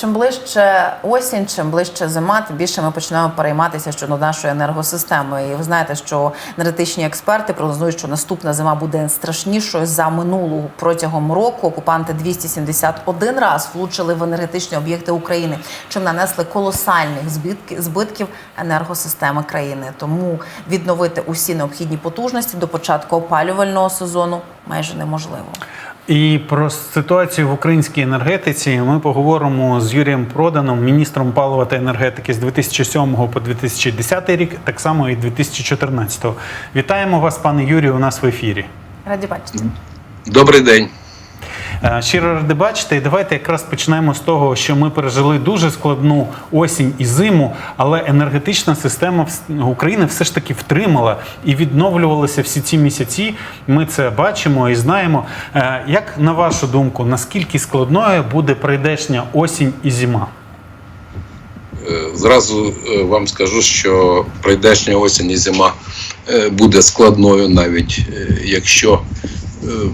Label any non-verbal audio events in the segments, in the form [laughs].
Чим ближче осінь, чим ближче зима, тим більше ми почнемо перейматися щодо нашої енергосистеми. І ви знаєте, що енергетичні експерти прогнозують, що наступна зима буде страшнішою за минулу протягом року. Окупанти 271 раз влучили в енергетичні об'єкти України, чим нанесли колосальних збитків енергосистеми країни. Тому відновити усі необхідні потужності до початку опалювального сезону майже неможливо. І про ситуацію в українській енергетиці ми поговоримо з Юрієм Проданом, міністром палива та енергетики з 2007 по 2010 рік, так само і 2014. Вітаємо вас, пане Юрію, у нас в ефірі. Раді бачити. Добрий день. Е, Щиро ради бачити, і давайте якраз почнемо з того, що ми пережили дуже складну осінь і зиму, але енергетична система України все ж таки втримала і відновлювалася всі ці місяці. Ми це бачимо і знаємо. Е, Як на вашу думку, наскільки складною буде прийдешня осінь і зима? Е, Зразу вам скажу, що прийдешня осінь і зима буде складною, навіть якщо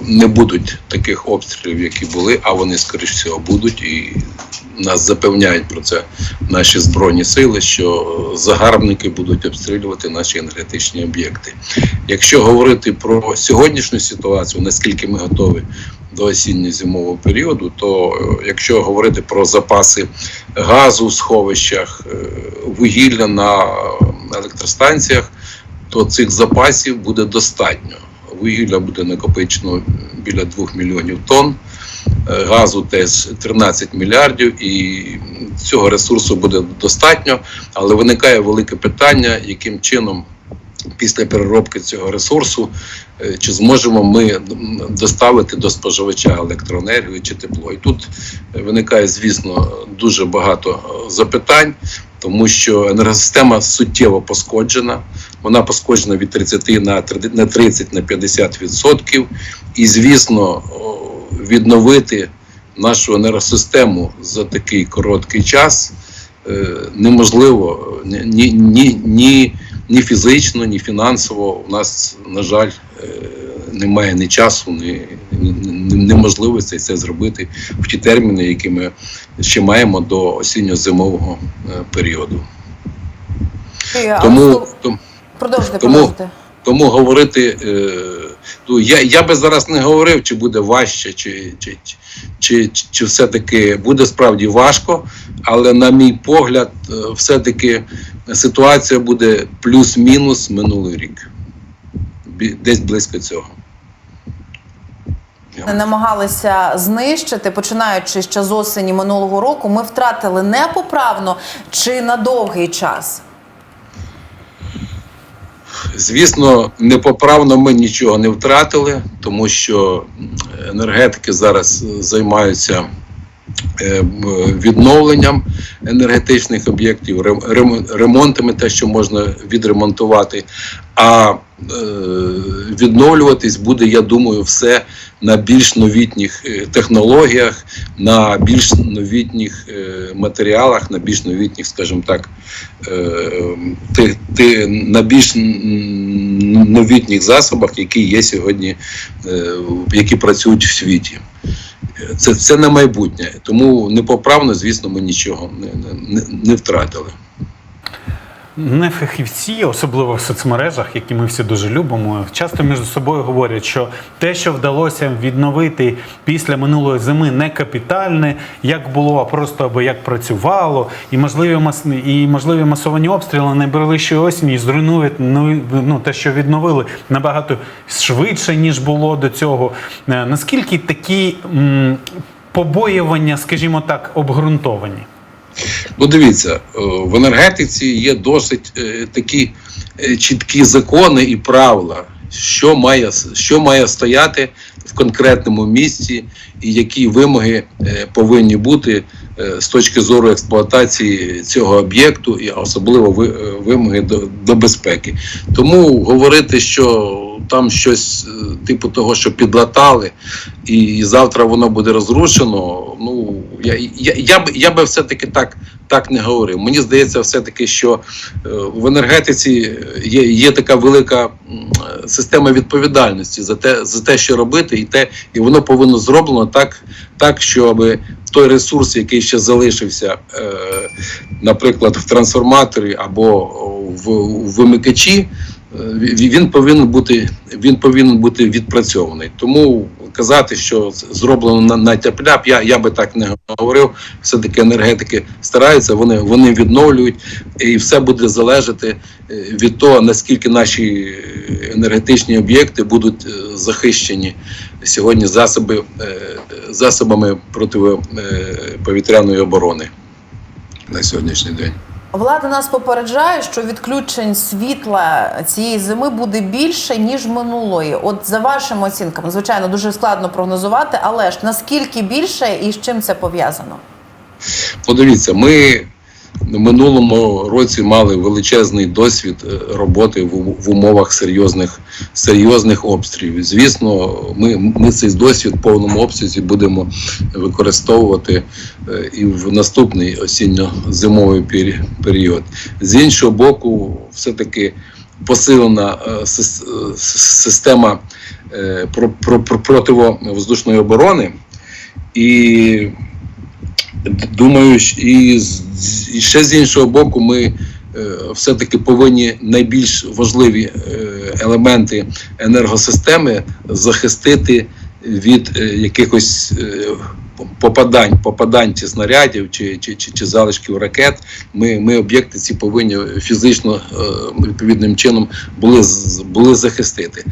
не будуть таких обстрілів, які були, а вони, скоріш всього, будуть. І нас запевняють про це наші збройні сили, що загарбники будуть обстрілювати наші енергетичні об'єкти. Якщо говорити про сьогоднішню ситуацію, наскільки ми готові до осінньо-зимового періоду, то е, якщо говорити про запаси газу в сховищах, е, вугілля на електростанціях, то цих запасів буде достатньо. Вугілля буде накопичено біля 2 мільйонів тонн, е, газу теж 13 мільярдів, і цього ресурсу буде достатньо. Але виникає велике питання, яким чином після переробки цього ресурсу, е, чи зможемо ми доставити до споживача електроенергію чи тепло. І тут виникає, звісно, дуже багато е, запитань, тому що енергосистема суттєво пошкоджена. Вона пошкоджена від 30 на 30 на 50 відсотків. І, звісно, відновити нашу енергосистему за такий короткий час е, неможливо ні, ні, ні, ні, фізично, ні фінансово. У нас, на жаль, е, немає ні часу, ні, ні це зробити в ті терміни, які ми ще маємо до осінньо-зимового е, періоду. Тому, тому продовжуйте, тому- продовжуйте. тому говорити, е, я, я би зараз не говорив, чи буде важче, чи, чи, чи, чи, чи все-таки буде справді важко, але на мій погляд, е, все-таки ситуація буде плюс-мінус минулий рік. Десь близько цього. Не намагалися знищити, починаючи ще з осені минулого року, ми втратили непоправно чи на довгий час. Звісно, непоправно ми нічого не втратили, тому що енергетики зараз е, займаються відновленням енергетичних об'єктів, рем- рем- ремонтами, те, що можна відремонтувати. А е, відновлюватись буде, я думаю, все на більш новітніх е, технологіях, на більш новітніх е, матеріалах, на більш новітніх, скажімо так, е, ти, ти, на більш новітніх засобах, які є сьогодні, е, які працюють в світі. Це, це на майбутнє. Тому непоправно, звісно, ми нічого не, не, не втратили. Не фахівці, особливо в соцмережах, які ми всі дуже любимо, часто між собою говорять, що те, що вдалося відновити після минулої зими, не капітальне, як було, а просто аби як працювало, і можливі мас... і можливі масовані обстріли найближчої осені зруйнують ну, ну, те, що відновили набагато швидше ніж було до цього. Е, Наскільки такі м, побоювання, скажімо так, обґрунтовані? Ну, дивіться, е, в енергетиці є досить е, такі е, чіткі закони і правила, що має, що має стояти в конкретному місці, і які вимоги е, повинні бути е, з точки зору експлуатації цього об'єкту, і особливо е, вимоги до, до безпеки. Тому говорити, що там щось типу того, що підлатали, і завтра воно буде розрушено. Ну я, я, я б я би все-таки так так не говорив. Мені здається, все-таки, що е, в енергетиці є, є така велика система відповідальності за те, за те, що робити, і те, і воно повинно зроблено так, так щоб той ресурс, який ще залишився, е, наприклад, в трансформаторі або в, в вимикачі, е, він повинен бути він повинен бути відпрацьований. Тому казати, що зроблено на, на тяп-ляп, я, я би так не говорив. Все таки енергетики стараються, вони, вони відновлюють, і все буде залежати е, від того, наскільки наші енергетичні об'єкти будуть е, захищені сьогодні засоби, е, засобами протиповітряної оборони на сьогоднішній день. Влада нас попереджає, що відключень світла цієї зими буде більше ніж минулої. От за вашими оцінками, звичайно, дуже складно прогнозувати, але ж наскільки більше і з чим це пов'язано? Подивіться, ми в минулому році мали величезний досвід е, роботи в, в умовах серйозних, серйозних обстрілів. Звісно, ми, ми цей досвід в повному обсязі будемо використовувати е, і в наступний осінньо-зимовий період. З іншого боку, все-таки посилена е, сис- система про- про- про- противовоздушної оборони. І Думаю, і, ще з іншого боку, ми е, все-таки повинні найбільш важливі е, елементи енергосистеми захистити від е, якихось попадань, попадань чи снарядів, чи, чи, чи, чи залишків ракет. Ми, ми об'єкти ці повинні фізично відповідним чином були, були захистити.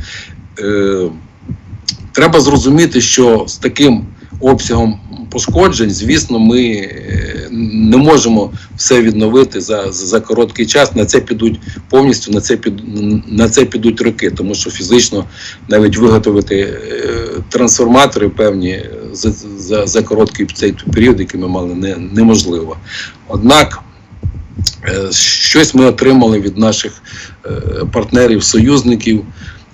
Треба зрозуміти, що з таким обсягом пошкоджень, звісно, ми е, не можемо все відновити за, за короткий час. На це підуть повністю на це під на це підуть роки, тому що фізично навіть виготовити е, трансформатори певні за, за, за короткий цей період, який ми мали, не, неможливо. Однак. е, Щось ми отримали від наших партнерів, союзників.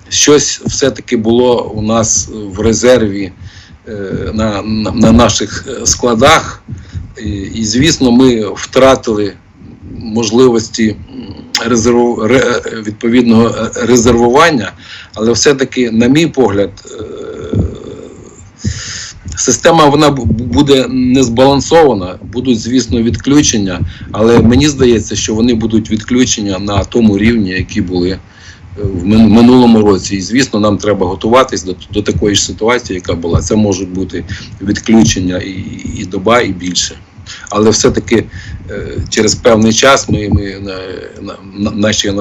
Щось все-таки було у нас в резерві на, на, на наших е, складах. І, звісно, ми втратили можливості резерву, відповідного е, резервування, але все-таки, на мій погляд, е, Система вона буде не збалансована, будуть, звісно, відключення, але мені здається, що вони будуть відключення на тому рівні, які були е, в мин- минулому році. І звісно, нам треба готуватись до, до такої ж ситуації, яка була. Це можуть бути відключення і, і доба, і більше. Але все-таки е, через певний час ми, ми на, на, на- наші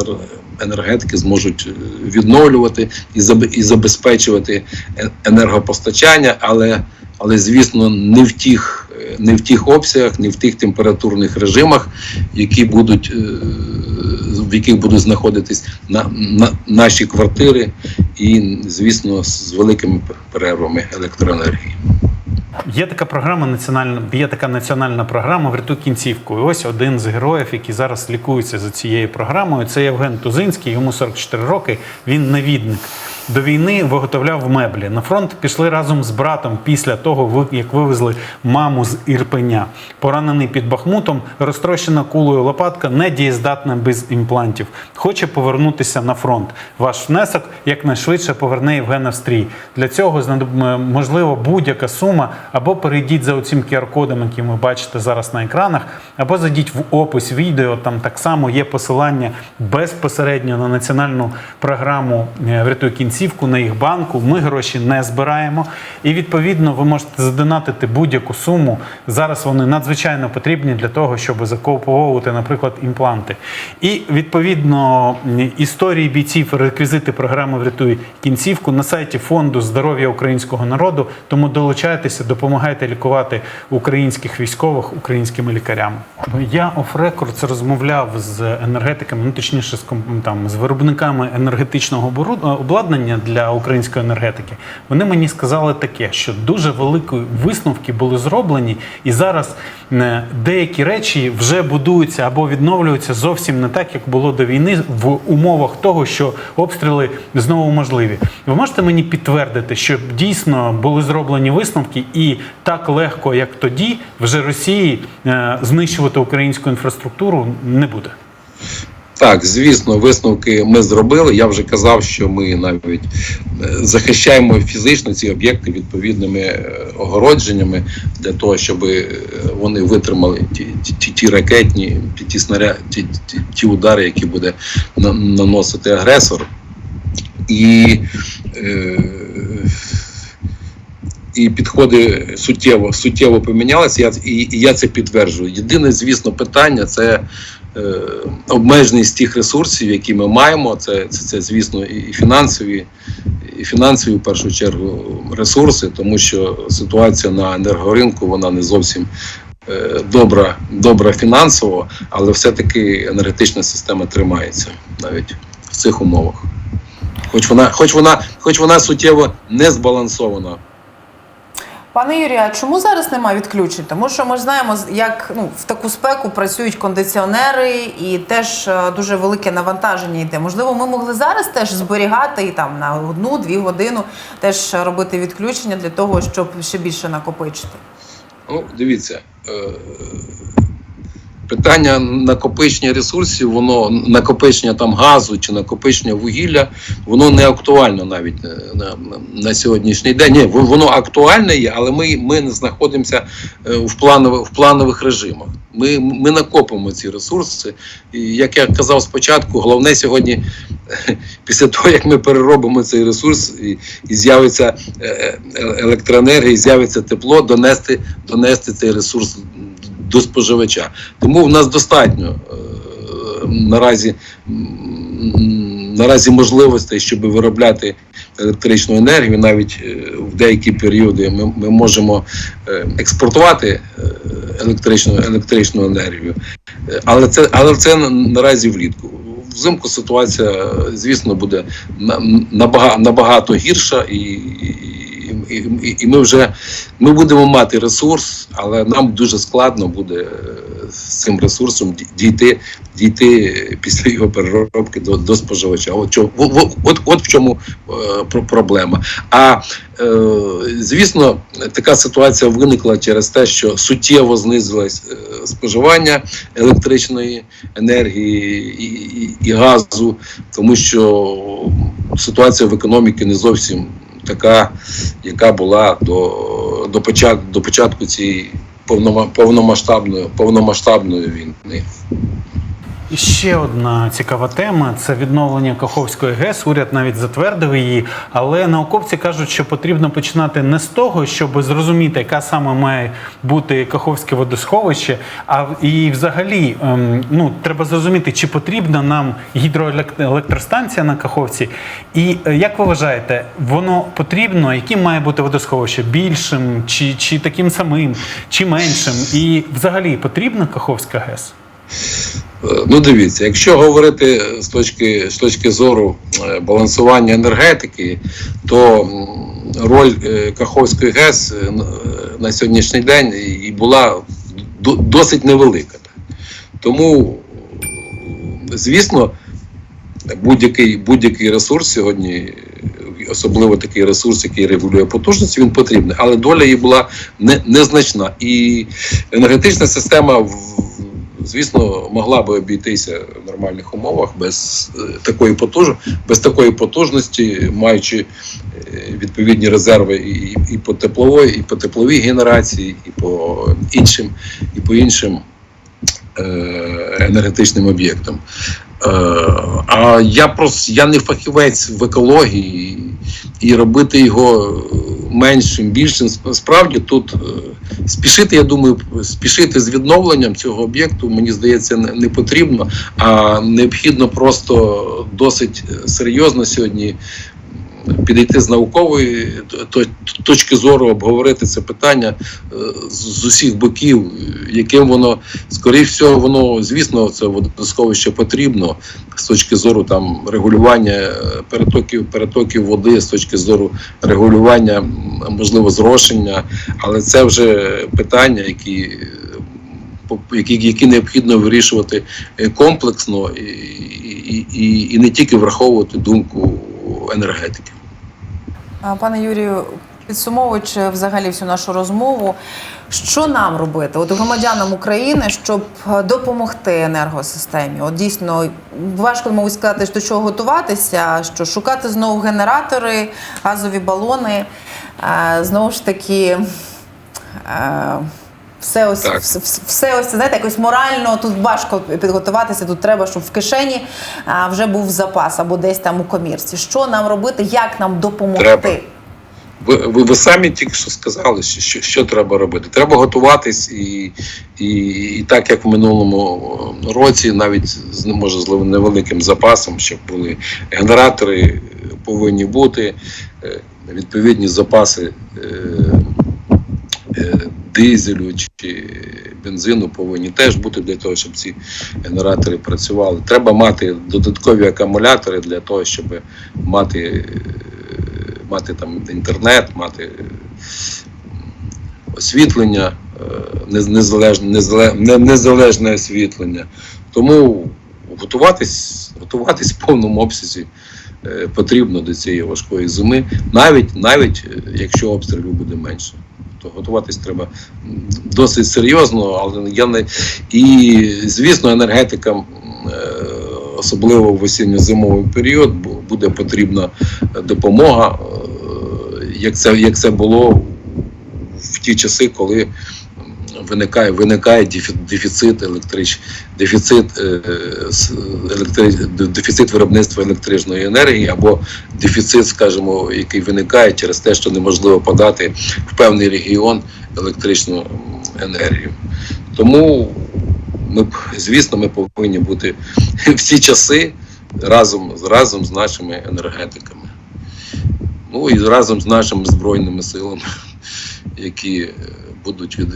енергетики зможуть е, відновлювати і, і забезпечувати е- енергопостачання, але, але звісно, не в тих. е, Не в тих обсягах, не в тих температурних режимах, які будуть, е, в яких будуть знаходитись на, на наші квартири, і, звісно, з великими перервами електроенергії. Є така програма національна, є така національна програма «Врятуй кінцівку. І ось один з героїв, який зараз лікується за цією програмою, це Євген Тузинський, йому 44 роки. Він навідник. До війни виготовляв меблі. На фронт пішли разом з братом після того, як вивезли маму з Ірпеня. Поранений під Бахмутом, розтрощена кулою лопатка, недієздатна без імплантів. Хоче повернутися на фронт. Ваш внесок якнайшвидше поверне Євгена в стрій. Для цього можливо будь-яка сума, або перейдіть за оцим QR-кодом, який ви бачите зараз на екранах, або зайдіть в опис відео. Там так само є посилання безпосередньо на національну програму е, Врятуй кінцівку на їх банку. Ми гроші не збираємо. І відповідно ви можете задонатити будь-яку суму. Зараз вони надзвичайно потрібні для того, щоб закуповувати, наприклад, імпланти. І відповідно історії бійців, реквізити програми Врятуй кінцівку на сайті фонду здоров'я українського народу. Тому долучайтеся, допомагайте лікувати українських військових українськими лікарями. Я оф-рекорд розмовляв з енергетиками, ну точніше з там з виробниками енергетичного обладнання завдання для української енергетики. Вони мені сказали таке, що дуже великі висновки були зроблені, і зараз е, деякі речі вже будуються або відновлюються зовсім не так, як було до війни, в умовах того, що обстріли знову можливі. Ви можете мені підтвердити, що дійсно були зроблені висновки, і так легко, як тоді, вже Росії е, знищувати українську інфраструктуру не буде. Так, звісно, висновки ми зробили. Я вже казав, що ми навіть е, захищаємо фізично ці об'єкти відповідними е, огородженнями для того, щоб е, вони витримали ті, ті, ті, ракетні, ті, ті, снаря, ті, ті, ті удари, які буде наносити агресор. І, і підходи суттєво, суттєво помінялися. Я, і, і я це підтверджую. Єдине, звісно, питання це обмеженість тих ресурсів, які ми маємо. Це, це, це звісно, і і фінансові, і фінансові в першу чергу ресурси, тому що ситуація на енергоринку вона не зовсім. е, Добра, добра фінансово, але все-таки енергетична система тримається навіть в цих умовах. Хоч вона, хоч вона, хоч вона суттєво не збалансована Пане Юрію, а чому зараз немає відключень? Тому що ми знаємо, як ну, в таку спеку працюють кондиціонери і теж е, дуже велике навантаження йде. Можливо, ми могли зараз теж зберігати і там на одну-дві годину теж робити відключення для того, щоб ще більше накопичити. Ну, дивіться, е, питання накопичення ресурсів, воно накопичення там газу чи накопичення вугілля, воно не актуально навіть е, на, на, сьогоднішній день. Ні, воно актуальне є, але ми, ми не знаходимося е, в планових, в планових режимах. Ми, ми накопимо ці ресурси. І як я казав спочатку, головне сьогодні, після того як ми переробимо цей ресурс і, і з'явиться е, е, електроенергія, і з'явиться тепло, донести, донести цей ресурс до споживача. Тому в нас достатньо е, наразі, наразі можливостей, щоб виробляти електричну енергію. Навіть е, в деякі періоди ми, ми можемо е, експортувати електричну, електричну енергію. Але це, але це наразі влітку. Взимку ситуація, звісно, буде на- набагато, набагато гірша, і, і, і, і ми вже ми будемо мати ресурс, але нам дуже складно буде е, з цим ресурсом ді- дійти, дійти після його переробки до, до споживача. От, от, от, в чому е, про- проблема. А е, звісно, така ситуація виникла через те, що суттєво знизилось е, споживання електричної енергії і, і, і газу, тому що ситуація в економіці не зовсім така, яка була до, до, початку, до початку цієї повномасштабної, повномасштабної війни. І ще одна цікава тема це відновлення Каховської ГЕС. Уряд навіть затвердив її, але науковці кажуть, що потрібно починати не з того, щоб зрозуміти, яка саме має бути Каховське водосховище, а і взагалі ем, ну треба зрозуміти, чи потрібна нам гідроелектростанція на Каховці. І е, як ви вважаєте, воно потрібно, яким має бути водосховище? Більшим чи, чи таким самим, чи меншим? І взагалі потрібна Каховська ГЕС? Е, Ну, дивіться, якщо говорити з точки, з точки зору е, балансування енергетики, то роль е, Каховської ГЕС на сьогоднішній день і була досить невелика. Тому, звісно, будь-який, будь-який ресурс сьогодні, особливо такий ресурс, який регулює потужність, він потрібний. Але доля її була не, незначна. І енергетична система в- звісно, могла би обійтися в нормальних умовах без е, такої потуж... без такої потужності, маючи е, відповідні резерви і, і по теплової, і по тепловій генерації, і по іншим, і по іншим е, енергетичним об'єктам. А я просто я не фахівець в екології, і робити його меншим, більшим. Справді тут е, спішити, я думаю, спішити з відновленням цього об'єкту, мені здається, не, не потрібно, а необхідно просто досить серйозно сьогодні підійти з наукової то- то- точки зору, обговорити це питання е, з усіх боків, яким воно, скоріш всього, воно, звісно, це водосховище потрібно з точки зору там регулювання е, перетоків, перетоків води, з точки зору регулювання, можливо, зрошення, але це вже питання, які. Які, які необхідно вирішувати е, комплексно і, і, і, і не тільки враховувати думку енергетики. Пане Юрію, підсумовуючи взагалі всю нашу розмову, що нам робити, от громадянам України, щоб е, допомогти енергосистемі? От дійсно важко мабуть сказати, до чого готуватися, що шукати знову генератори, газові балони, е, знову ж таки. Все ось, Так. все, все ось знаєте, якось морально тут важко підготуватися. Тут треба, щоб в кишені а, вже був запас або десь там у комірці. Що нам робити, як нам допомогти? Треба. Ви, ви, ви самі тільки що сказали, що, що, що треба робити. Треба готуватись і, і, і так як в минулому році, навіть з може з невеликим запасом, щоб були генератори, повинні бути е, відповідні запаси е, е, дизелю чи бензину повинні теж бути для того, щоб ці генератори працювали. Треба мати додаткові акумулятори для того, щоб мати, е, мати там інтернет, мати е, освітлення, е, незалежне, незалежне освітлення. Тому готуватись, готуватись в повному обсязі потрібно до цієї важкої зими, навіть, навіть якщо обстрілів буде менше. То готуватись треба досить серйозно, але я не і звісно, енергетикам, е, особливо в осінньо-зимовий період, буде потрібна допомога, е, як це, як це було в ті часи, коли виникає, виникає дефіцит електрич, дефіцит, е, електри, дефіцит виробництва електричної енергії або дефіцит, скажімо, який виникає через те, що неможливо подати в певний регіон електричну енергію. Тому ми, звісно, ми повинні бути [laughs] в ці часи разом, разом з нашими енергетиками. Ну і разом з нашими збройними силами, які е, будуть від,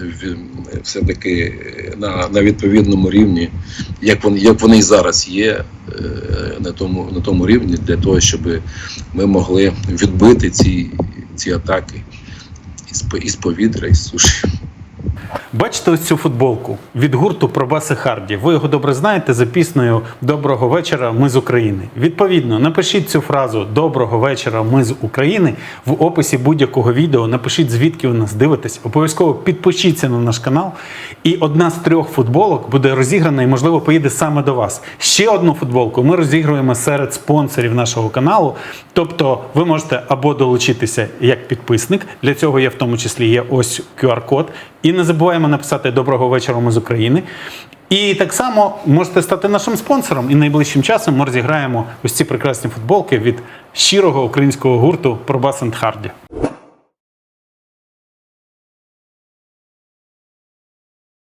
все-таки е, на, на відповідному рівні, як вони, як вони і зараз є, е, на тому, на тому рівні, для того, щоб ми могли відбити ці, ці атаки із, із повітря, із суші. Бачите ось цю футболку від гурту Пробаси Харді. Ви його добре знаєте за піснею Доброго вечора, ми з України. Відповідно, напишіть цю фразу Доброго вечора, ми з України в описі будь-якого відео. Напишіть, звідки ви нас дивитесь. Обов'язково підпишіться на наш канал. І одна з трьох футболок буде розіграна і, можливо, поїде саме до вас. Ще одну футболку ми розігруємо серед спонсорів нашого каналу. Тобто, ви можете або долучитися як підписник. Для цього є в тому числі є ось QR-код. І не забуваємо написати Доброго вечора ми з України. І так само можете стати нашим спонсором. І найближчим часом ми розіграємо ось ці прекрасні футболки від щирого українського гурту Пробас Харді.